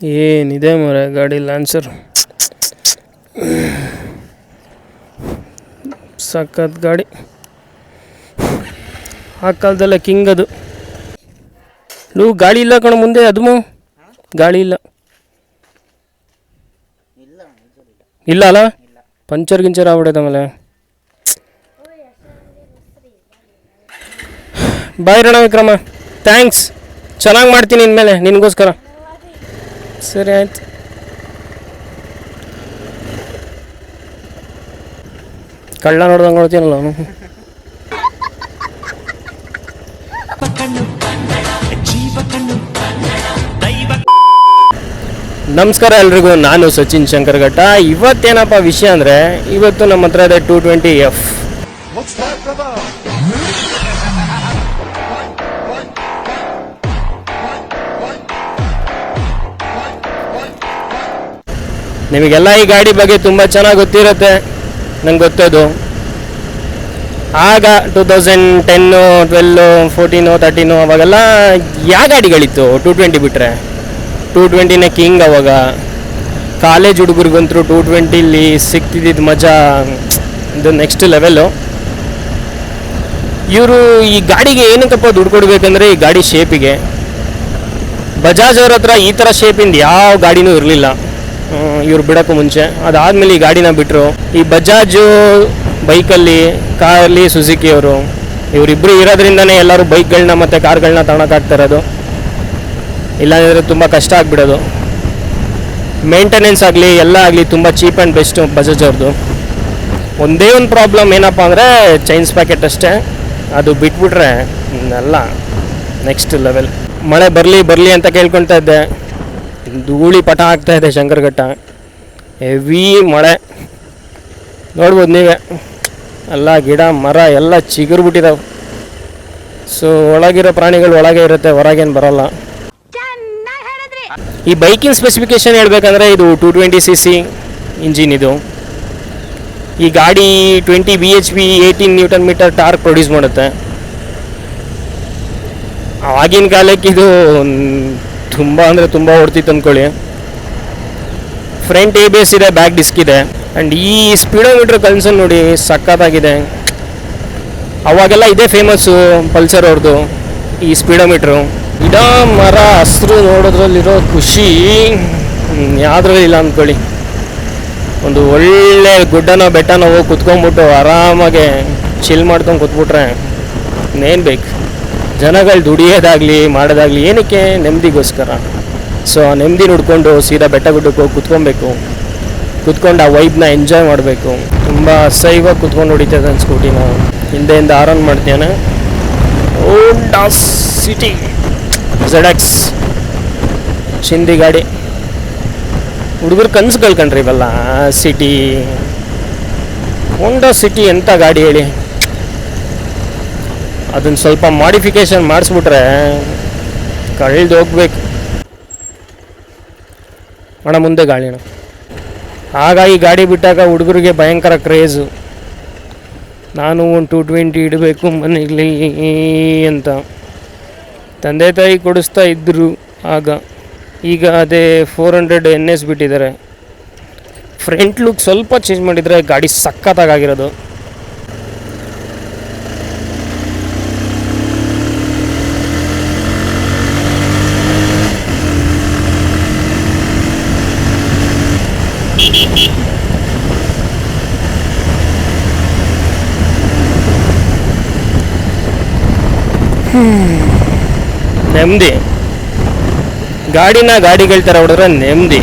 ಏನಿದೆ ಮರ, ಗಾಡಿ ಲಾನ್ಸರ್ ಸಖತ್ ಗಾಡಿ. ಆ ಕಾಲದಲ್ಲ ಕಿಂಗ್ ಅದು. ಲೂ ಗಾಳಿ ಇಲ್ಲ ಕಣ ಮುಂದೆ, ಅದು ಗಾಳಿ ಇಲ್ಲ. ಇಲ್ಲ ಅಲ್ಲ? ಪಂಚರ್ ಗಿಂಚರ್ ಆಗ್ಬಿಡೈತೆ ಆಮೇಲೆ. ಬಾಯ್ ರಣ ವಿಕ್ರಮ ಥ್ಯಾಂಕ್ಸ್ ಚೆನ್ನಾಗಿ ಮಾಡ್ತೀನಿ ಇನ್ಮೇಲೆ, ನಿನಗೋಸ್ಕರ. ಸರಿ ಆಯ್ತು ಕಳ್ಳ ನೋಡ್ದಂಗೆ ನೋಡ್ತೀನಲ್ಲ ಅವನು. ನಮಸ್ಕಾರ ಎಲ್ರಿಗೂ ನಾನು ಸಚಿನ್ ಶಂಕರ್ಘಟ್ಟ. ಇವತ್ತೇನಪ್ಪ ವಿಷಯ ಅಂದರೆ ಇವತ್ತು ನಮ್ಮ ಹತ್ರ ಇದೆ ಟೂ ಟ್ವೆಂಟಿ ಎಫ್ ನಿಮಗೆಲ್ಲ ಈ ಗಾಡಿ ಬಗ್ಗೆ ತುಂಬ ಚೆನ್ನಾಗಿ ಗೊತ್ತಿರುತ್ತೆ. ನಂಗೆ ಗೊತ್ತದು. ಆಗ two thousand ten twelve fourteen thirteen ಅವಾಗೆಲ್ಲ ಯಾವ ಗಾಡಿಗಳಿತ್ತು? ಟೂ ಟ್ವೆಂಟಿ ಬಿಟ್ಟರೆ ಟೂ ಟ್ವೆಂಟಿನೇ ಕಿಂಗ್ ಅವಾಗ. ಕಾಲೇಜ್ ಹುಡುಗರಿಗಂತೂ ಟೂ ಟ್ವೆಂಟಿಲಿ ಸಿಗ್ತಿದ್ದಿದ್ದು ಮಜಾ, ಇದು ನೆಕ್ಸ್ಟ್ ಲೆವೆಲ್ಲು ಇವರು ಈ ಗಾಡಿಗೆ ಏನಕ್ಕಪ್ಪ ದುಡ್ಡು ಕೊಡಬೇಕಂದ್ರೆ ಈ ಗಾಡಿ ಶೇಪಿಗೆ ಬಜಾಜ್ ಅವ್ರ ಹತ್ರ ಈ ಥರ ಶೇಪಿಂದ ಯಾವ ಗಾಡಿನೂ ಇರಲಿಲ್ಲ. ಇವ್ರು ಬಿಡೋಕ್ಕೂ ಮುಂಚೆ. ಅದಾದಮೇಲೆ ಈ ಗಾಡಿನ ಬಿಟ್ಟರು ಈ ಬಜಾಜು ಬೈಕಲ್ಲಿ ಕಾರಲ್ಲಿ ಸುಜುಕಿಯವರು ಇವರಿಬ್ಬರು ಇರೋದ್ರಿಂದನೇ ಎಲ್ಲರೂ ಬೈಕ್ಗಳನ್ನ ಮತ್ತು ಕಾರ್ಗಳನ್ನ ತಗೊಳಕ್ಕಾಗ್ತಾ ಇರೋದು ಇಲ್ಲಾಂದರೆ ತುಂಬ ಕಷ್ಟ ಆಗಿಬಿಡೋದು. ಮೇಂಟೆನೆನ್ಸ್ ಆಗಲಿ, ಎಲ್ಲ ಆಗಲಿ ತುಂಬ ಚೀಪ್ ಆ್ಯಂಡ್ ಬೆಸ್ಟು ಬಜಾಜ್ ಅವ್ರದ್ದು ಒಂದೇ ಒಂದು ಪ್ರಾಬ್ಲಮ್ ಏನಪ್ಪ ಅಂದರೆ ಚೈನ್ಸ್ ಪ್ಯಾಕೆಟ್ ಅಷ್ಟೇ. ಅದು ಬಿಟ್ಬಿಟ್ರೆ ಎಲ್ಲ ನೆಕ್ಸ್ಟ್ ಲೆವೆಲ್ ಮಳೆ ಬರಲಿ ಬರಲಿ ಅಂತ ಕೇಳ್ಕೊತಾ ಇದ್ದೆ. ಧೂಳಿ ಪಟ ಆಗ್ತಾ ಇದೆ ಶಂಕರಘಟ್ಟ. ಹೆವಿ ಮಳೆ. ನೋಡ್ಬೋದು ನೀವೇ. ಎಲ್ಲ ಗಿಡ ಮರ ಎಲ್ಲ ಚಿಗುರ್ಬಿಟ್ಟಿದಾವೆ ಸೊ ಒಳಗಿರೋ ಪ್ರಾಣಿಗಳು ಒಳಗೆ ಇರುತ್ತೆ ಹೊರಗೇನು ಬರಲ್ಲ. ಈ ಬೈಕಿನ ಸ್ಪೆಸಿಫಿಕೇಶನ್ ಹೇಳ್ಬೇಕಂದ್ರೆ ಇದು two twenty C C engine ಇದು. ಈ ಗಾಡಿ twenty B H P eighteen newton metre torque produce ಮಾಡುತ್ತೆ. ಆಗಿನ ಕಾಲಕ್ಕೆ ಇದು ತುಂಬ ಅಂದರೆ ತುಂಬ ಹೊಡ್ತಿತ್ತು ಅಂದ್ಕೊಳ್ಳಿ ಫ್ರಂಟ್ ಎ ಬೇಸ್ ಇದೆ ಬ್ಯಾಕ್ ಡಿಸ್ಕ್ ಇದೆ. ಆ್ಯಂಡ್ ಈ ಸ್ಪೀಡೋಮೀಟ್ರ್ ಕನ್ಸನ್ ನೋಡಿ ಸಖತ್ತಾಗಿದೆ. ಅವಾಗೆಲ್ಲ ಇದೇ ಫೇಮಸ್ಸು ಪಲ್ಸರ್ ಅವ್ರದ್ದು ಈ ಸ್ಪೀಡೋಮೀಟ್ರು ಗಿಡ ಮರ, ಹಸ್ರು ನೋಡೋದ್ರಲ್ಲಿರೋ ಖುಷಿ. ಯಾವುದ್ರಲ್ಲಿ ಇಲ್ಲ ಅಂದ್ಕೊಳ್ಳಿ ಒಂದು ಒಳ್ಳೆ ಗುಡ್ಡನೋ ಬೆಟ್ಟನೋ ಹೋಗಿ ಕುತ್ಕೊಂಡ್ಬಿಟ್ಟು ಆರಾಮಾಗೆ ಚಿಲ್ ಮಾಡ್ಕೊಂಡು ಕೂತ್ಬಿಟ್ರೆ ಇನ್ನೇನು ಬೇಕು? ಜನಗಳು ದುಡಿಯೋದಾಗಲಿ ಮಾಡೋದಾಗಲಿ ಏನಕ್ಕೆ ನೆಮ್ಮದಿಗೋಸ್ಕರ? ಸೊ ಆ ನೆಮ್ಮದಿ ನೋಡಿಕೊಂಡು ಸೀದಾ ಬೆಟ್ಟ ಗುಡ್ಡಕ್ಕೆ ಹೋಗಿ ಕುತ್ಕೊಬೇಕು. ಕುತ್ಕೊಂಡು ಆ ವೈಬ್ನ ಎಂಜಾಯ್ ಮಾಡಬೇಕು. ತುಂಬ ಅಸಹ್ಯವಾಗಿ ಕುತ್ಕೊಂಡು ಹೊಡಿತದೆ ನನ್ನ ಸ್ಕೂಟಿನ ಹಿಂದೆಯಿಂದ ಆರನ್ ಮಾಡ್ತೇನೆ ಓಂಡಾ ಸಿಟಿ ಝೆಡ್ ಎಕ್ಸ್ ಚಿಂದಿ ಗಾಡಿ. ಹುಡುಗರು ಕನ್ಸು ಕಳ್ಕಂಡ್ರಿ ಇವೆಲ್ಲ ಸಿಟಿ ಹೋಂಡಾ ಸಿಟಿ ಎಂಥ ಗಾಡಿ ಹೇಳಿ? ಅದನ್ನು ಸ್ವಲ್ಪ ಮಾಡಿಫಿಕೇಶನ್ ಮಾಡಿಸ್ಬಿಟ್ರೆ ಕಳ್ದು ಹೋಗ್ಬೇಕು. ಅಣ್ಣ, ಮುಂದೆ ಗಾಳಿ ಅಣ್ಣ. ಆಗ ಈ ಗಾಡಿ ಬಿಟ್ಟಾಗ ಹುಡುಗರಿಗೆ ಭಯಂಕರ ಕ್ರೇಜು ನಾನು ಒಂದು ಟು ಟ್ವೆಂಟಿ ಇಡಬೇಕು ಮನೆಯಲ್ಲಿ ಅಂತ. ತಂದೆ ತಾಯಿ ಕೊಡಿಸ್ತಾ ಇದ್ದರು ಆಗ. ಈಗ ಅದೇ ಫೋರ್ ಹಂಡ್ರೆಡ್ ಎನ್ ಎಸ್ ಬಿಟ್ಟಿದ್ದಾರೆ. ಫ್ರಂಟ್ ಲುಕ್ ಸ್ವಲ್ಪ ಚೇಂಜ್ ಮಾಡಿದರೆ ಗಾಡಿ ಸಖತ್ತಾಗಿರೋದು ನೆಮ್ಮದಿ. ಗಾಡಿನ ಗಾಡಿಗಳ ಥರ ಹೊಡೆದ್ರೆ ನೆಮ್ಮದಿ.